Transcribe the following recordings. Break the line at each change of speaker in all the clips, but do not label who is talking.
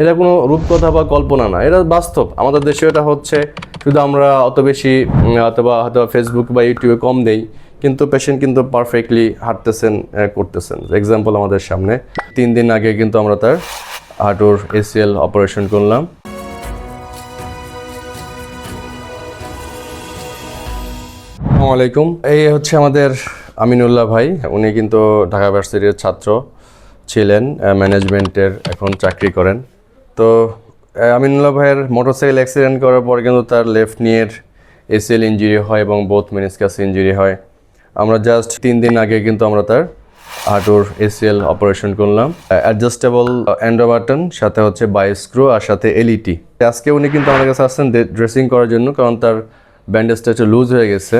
এটা কোনো রূপকথা বা কল্পনা না, এটা বাস্তব। আমাদের দেশে এটা হচ্ছে, শুধু আমরা অত বেশি অথবা হয়তো ফেসবুক বা ইউটিউবে কম দেই, কিন্তু পেশেন্ট কিন্তু পারফেক্টলি হাঁটতেছেন করতেছেন। এক্সাম্পল আমাদের সামনে, তিন দিন আগে কিন্তু আমরা তার হাঁটুর এসিএল অপারেশন করলাম। আলাইকুম। এই হচ্ছে আমাদের আমিনুল্লাহ ভাই, উনি কিন্তু ঢাকা ভার্সিটির ছাত্র ছিলেন ম্যানেজমেন্টের এখন চাকরি করেন। তো আমিনুল্লাহ ভাইয়ের মোটরসাইকেল অ্যাক্সিডেন্ট করার পর কিন্তু তার লেফট নিয়ের এসিএল ইঞ্জুরি হয় এবং বোথ মেনিসকাস ইঞ্জুরি হয়। আমরা জাস্ট তিন দিন আগে কিন্তু আমরা তার হাঁটুর এসিএল অপারেশন করলাম। অ্যাডজাস্টেবল অ্যান্ড্রো বাটন সাথে হচ্ছে বাই স্ক্রু আর সাথে এলইটি আজকে উনি কিন্তু আমাদের কাছে আসছেন ড্রেসিং করার জন্য, কারণ তার ব্যান্ডেজটা একটু লুজ হয়ে গেছে।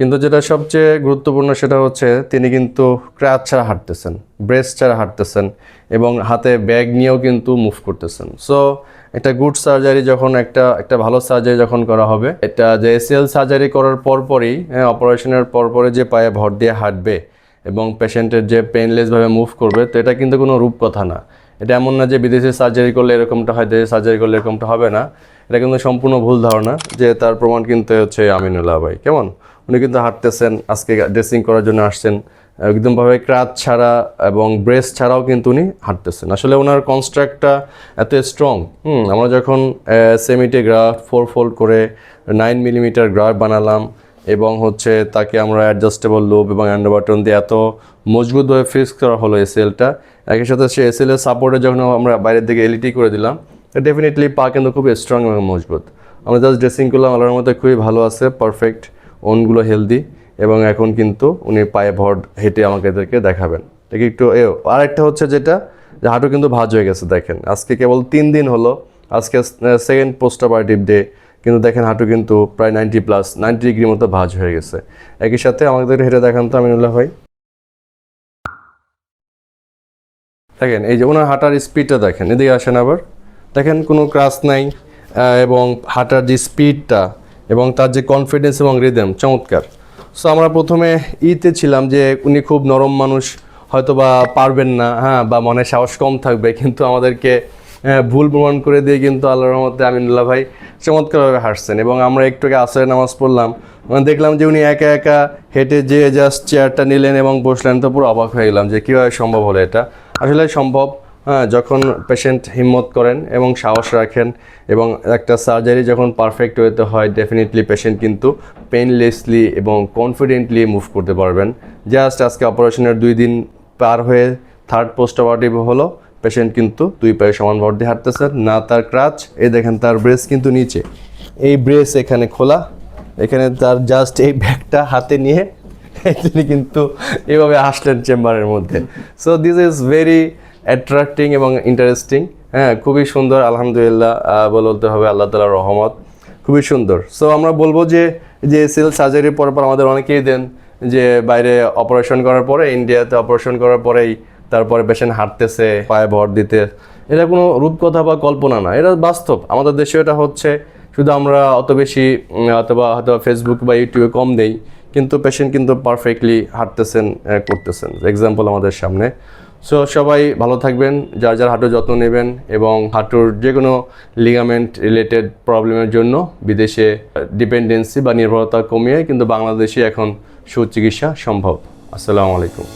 কিন্তু যেটা সবচেয়ে গুরুত্বপূর্ণ সেটা হচ্ছে তিনি কিন্তু ক্র্যাচ ছাড়া হাঁটতেছেন ব্রেস্ট ছাড়া হাঁটতেছেন এবং হাতে ব্যাগ নিয়েও কিন্তু মুভ করতেছেন। সো একটা গুড সার্জারি যখন একটা একটা ভালো সার্জারি যখন করা হবে, এটা যে এসিএল সার্জারি করার পরপরই অপারেশনের পরপরই যে পায়ে ভর দিয়ে হাঁটবে এবং পেশেন্টের যে পেনলেসভাবে মুভ করবে, তো এটা কিন্তু কোনো রূপকথা না। এটা এমন না যে বিদেশে সার্জারি করলে এরকমটা হয়, দেশে সার্জারি করলে এরকমটা হবে না। এটা কিন্তু সম্পূর্ণ ভুল ধারণা যে তার প্রমাণ কিন্তু হচ্ছে আমিনুল্লাহ ভাই। কেমন? উনি কিন্তু হাঁটতেছেন, আজকে ড্রেসিং করার জন্য আসছেন। একদমভাবে ক্রাচ ছাড়া এবং ব্রেস ছাড়াও কিন্তু উনি হাঁটতেছেন। আসলে ওনার কনস্ট্রাক্টটা এত স্ট্রং হুম, আমরা যখন সেমিটে গ্রাফ ফোর ফোল্ড করে নাইন মিলিমিটার গ্রাফ বানালাম এবং হচ্ছে তাকে আমরা অ্যাডজাস্টেবল লোব এবং অ্যান্ডোবাটন দিয়ে এত মজবুতভাবে ফিক্স করা হলো এসএলটা একই সাথে সে এসএল এর সাপোর্টে যখন আমরা বাইরের দিকে এলইটি করে দিলাম ডেফিনেটলি পা কিন্তু খুবই স্ট্রং এবং মজবুত। আমরা জাস্ট ড্রেসিং করলাম, আল্লাহর মধ্যে খুবই ভালো আছে পারফেক্ট ওনগুলো হেলদি এবং এখন কিন্তু উনি পায়ে ভর হেঁটে আমাকে এদেরকে দেখাবেন। ঠিক একটু, এ আর একটা হচ্ছে যেটা, যে হাঁটু কিন্তু ভাজ হয়ে গেছে, দেখেন। আজকে কেবল তিন দিন হলো, আজকে সেকেন্ড পোস্ট অপারেটিভ ডে কিন্তু দেখেন হাঁটু কিন্তু প্রায় নাইনটি প্লাস নাইনটি ডিগ্রি মতো ভাজ হয়ে গেছে। একই সাথে আমাদের হেঁটে দেখান তো, আমিনুল্লাহ ভাই। দেখেন, এই যে ওনার হাঁটার স্পিডটা দেখেন, এদিকে আসেন আবার। দেখেন কোনো ক্রাস নাই এবং হাঁটার যে স্পিডটা এবং তার যে কনফিডেন্স এবং রিদেম চমৎকার। সো আমরা প্রথমে ইতে ছিলাম যে উনি খুব নরম মানুষ হয়তো বা পারবেন না হ্যাঁ বা মনে সাহস কম থাকবে, কিন্তু আমাদেরকে ভুল প্রমাণ করে দিয়ে কিন্তু আল্লাহর রহমতে আমিনুল্লাহ ভাই চমৎকারভাবে হাসছেন এবং আমরা একটু আগে আসরের নামাজ পড়লাম মানে দেখলাম যে উনি একা একা হেঁটে যে জাস্ট চেয়ারটা নিলেন এবং বসলেন, তো পুরো অবাক হয়ে গেলাম যে কীভাবে সম্ভব হলো এটা। আসলে সম্ভব যখন পেশেন্ট হিম্মত করেন এবং সাহস রাখেন এবং একটা সার্জারি যখন পারফেক্ট হতে হয় ডেফিনেটলি পেশেন্ট কিন্তু পেইনলেসলি এবং কনফিডেন্টলি মুভ করতে পারবেন। জাস্ট আজকে অপারেশনের দুই দিন পার হয়ে থার্ড পোস্ট অপারেটিভ হলো পেশেন্ট কিন্তু দুই পায়ে সমান ভর দিয়ে হাঁটতেছেন না তার ক্রাচ এ দেখেন তার ব্রেস কিন্তু নিচে। এই ব্রেস এখানে খোলা, এখানে তার জাস্ট এই ব্যাগটা হাতে নিয়ে তিনি কিন্তু এভাবে আসলেন চেম্বারের মধ্যে। So this is very attracting এবং ইন্টারেস্টিং হ্যাঁ খুবই সুন্দর, আলহামদুলিল্লাহ বলতে হবে আল্লাহ তালার রহমত, খুবই সুন্দর। সো আমরা বলব যে যে সেল সার্জারির পর পর আমাদের অনেকেই দেন যে, বাইরে অপারেশন করার পরে ইন্ডিয়াতে অপারেশন করার পরেই তারপরে পেশেন্ট হাঁটতেছে, পায়ে ভর দিতে। এটা কোনো রূপকথা বা কল্পনা না, এটা বাস্তব। আমাদের দেশে এটা হচ্ছে, শুধু আমরা অত বেশি অথবা হয়তো ফেসবুক বা ইউটিউবে কম দেই, কিন্তু পেশেন্ট কিন্তু পারফেক্টলি হাঁটতেছেন করতেছেন। এক্সাম্পল আমাদের সামনে। সো সবাই ভালো থাকবেন, যার যার হাঁটুর যত্ন নেবেন এবং হাঁটুর যে কোনো লিগামেন্ট রিলেটেড প্রবলেমের জন্য বিদেশে ডিপেন্ডেন্সি বা নির্ভরতা কমিয়ে কিন্তু বাংলাদেশে এখন সুচিকিৎসা সম্ভব। আসসালামু আলাইকুম।